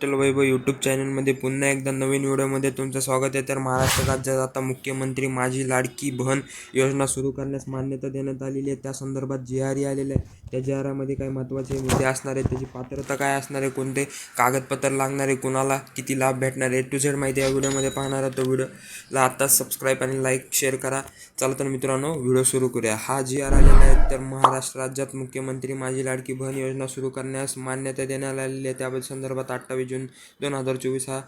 विठ्ठल वैभव YouTube चॅनलमध्ये पुन्हा एकदा नवीन व्हिडिओमध्ये तुमचं स्वागत आहे. तर महाराष्ट्र राज्यात आता मुख्यमंत्री माझी लाडकी बहन योजना सुरू करण्यास मान्यता देण्यात आलेली आहे. त्या संदर्भात जी आरही आलेले आहे. त्या जी आरामध्ये काही महत्त्वाचे मुद्दे असणार आहेत. त्याची पात्रता काय असणार आहे? कोणते कागदपत्र लागणार आहे? कुणाला किती लाभ भेटणार आहे? टू झेड माहिती या व्हिडिओमध्ये पाहणार आहे तो व्हिडिओला आत्ताच सबस्क्राईब आणि लाईक शेअर करा. चला तर मित्रांनो व्हिडिओ सुरू करूया. हा जी आर आलेला आहे. तर महाराष्ट्र राज्यात मुख्यमंत्री माझी लाडकी बहन योजना सुरू करण्यास मान्यता देण्यात आलेली आहे. त्या संदर्भात अठ्ठावीस जून दोन हजार चोवीस हा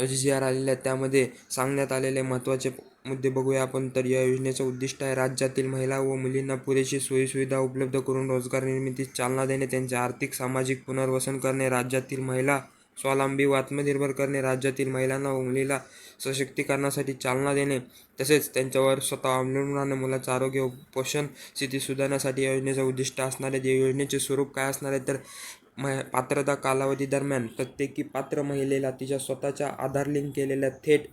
जी आर आलेला आहे. त्यामध्ये सांगण्यात आलेले महत्त्वाचे मुद्दे बघूया आपण. तर या योजनेचं उद्दिष्ट आहे राज्यातील महिला व मुलींना पुरेशी सोयीसुविधा उपलब्ध करून रोजगार निर्मितीस चालना देणे त्यांचे आर्थिक सामाजिक पुनर्वसन करणे राज्यातील महिला स्वावलंबी व आत्मनिर्भर करणे राज्यातील महिलांना व मुलीला सशक्तीकरणासाठी चालना देणे तसेच त्यांच्यावर स्वतः अवलंबून राहणे मुलाचं आरोग्य व पोषण स्थिती सुधारण्यासाठी या योजनेचं उद्दिष्ट असणार आहे. या योजनेचे स्वरूप काय असणार आहे? तर मह पात्रता कालावधी दरम्यान प्रत्येकी पात्र महिलेला तिच्या स्वतःच्या आधार लिंक केलेल्या थेट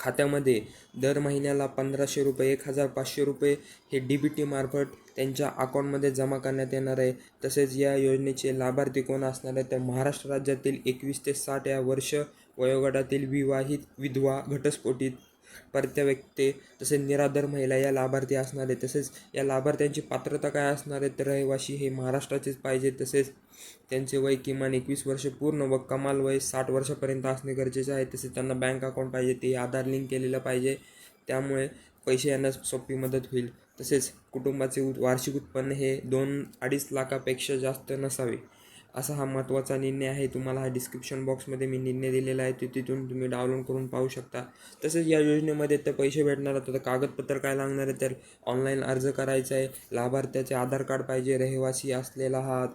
खात्यामध्ये दर महिन्याला पंधराशे रुपये एक हजार पाचशे रुपये हे डी बी टीमार्फत त्यांच्या अकाउंटमध्ये जमा करण्यात येणार आहे. तसेच या योजनेचे लाभार्थी कोण असणार आहे? तर महाराष्ट्र राज्यातील एकवीस ते साठ या वर्ष वयोगटातील विवाहित विधवा घटस्फोटित परत्या तसेच निराधार महिला या लाभार्थी असणार आहे तसेच या लाभार्थ्यांची पात्रता काय असणार आहे तर रहिवाशी हे महाराष्ट्राचेच पाहिजे तसेच त्यांचे वय किमान एकवीस वर्ष पूर्ण व कमाल वय साठ वर्षापर्यंत असणे गरजेचे आहे तसेच त्यांना बँक अकाउंट पाहिजे ते आधार लिंक केलेलं पाहिजे त्यामुळे पैसे यांना सोपी मदत होईल. तसेच कुटुंबाचे उत वार्षिक उत्पन्न हे दोन अडीच लाखापेक्षा जास्त नसावे. असा हा महत्त्वाचा निर्णय आहे. तुम्हाला हा डिस्क्रिप्शन बॉक्समध्ये मी निर्णय दिलेला आहे. तो तिथून तुम्ही डाउनलोड करून पाहू शकता. तसेच या योजनेमध्ये तर पैसे भेटणार तर कागदपत्र काय लागणार आहे? तर ऑनलाईन अर्ज करायचा आहे. लाभार्थ्याचे आधार कार्ड पाहिजे. रहिवासी असलेला हा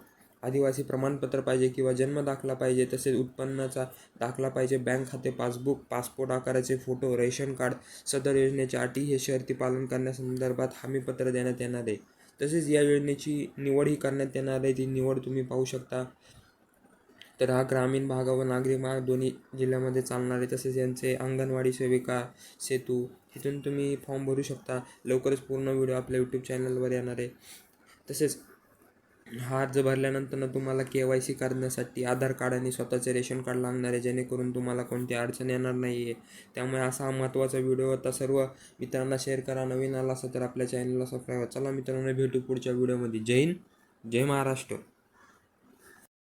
आदिवासी प्रमाणपत्र पाहिजे किंवा जन्म दाखला पाहिजे. तसेच उत्पन्नाचा दाखला पाहिजे. बँक खाते पासबुक पासपोर्ट आकाराचे फोटो रेशन कार्ड सदर योजनेच्या अटी हे शर्ती पालन करण्यासंदर्भात हमीपत्र देण्यात येणार आहे. तसेच या योजनेची निवड ही करण्यात येणार आहे. ती निवड तुम्ही पाहू शकता. तर हा ग्रामीण भाग व नागरी भाग दोन्ही जिल्ह्यामध्ये चालणार आहे. तसेच यांचे अंगणवाडी सेविका सेतू इथून तुम्ही फॉर्म भरू शकता. लवकरच पूर्ण व्हिडिओ आपल्या यूट्यूब चॅनलवर येणार आहे. तसेच हा अर्ज भरल्यानंतर तुम्हाला के वाय सी करण्यासाठी आधार कार्ड आणि स्वतःचे रेशन कार्ड लागणार आहे. जेणेकरून तुम्हाला कोणती अडचण येणार नाही आहे त्यामुळे असा हा महत्त्वाचा व्हिडिओ होता. सर्व मित्रांना शेअर करा. नवीन आला असेल तर आपल्या चॅनलला सबस्क्राईब चला मित्रांनो भेटू पुढच्या व्हिडिओमध्ये. जय हिंद. जय महाराष्ट्र.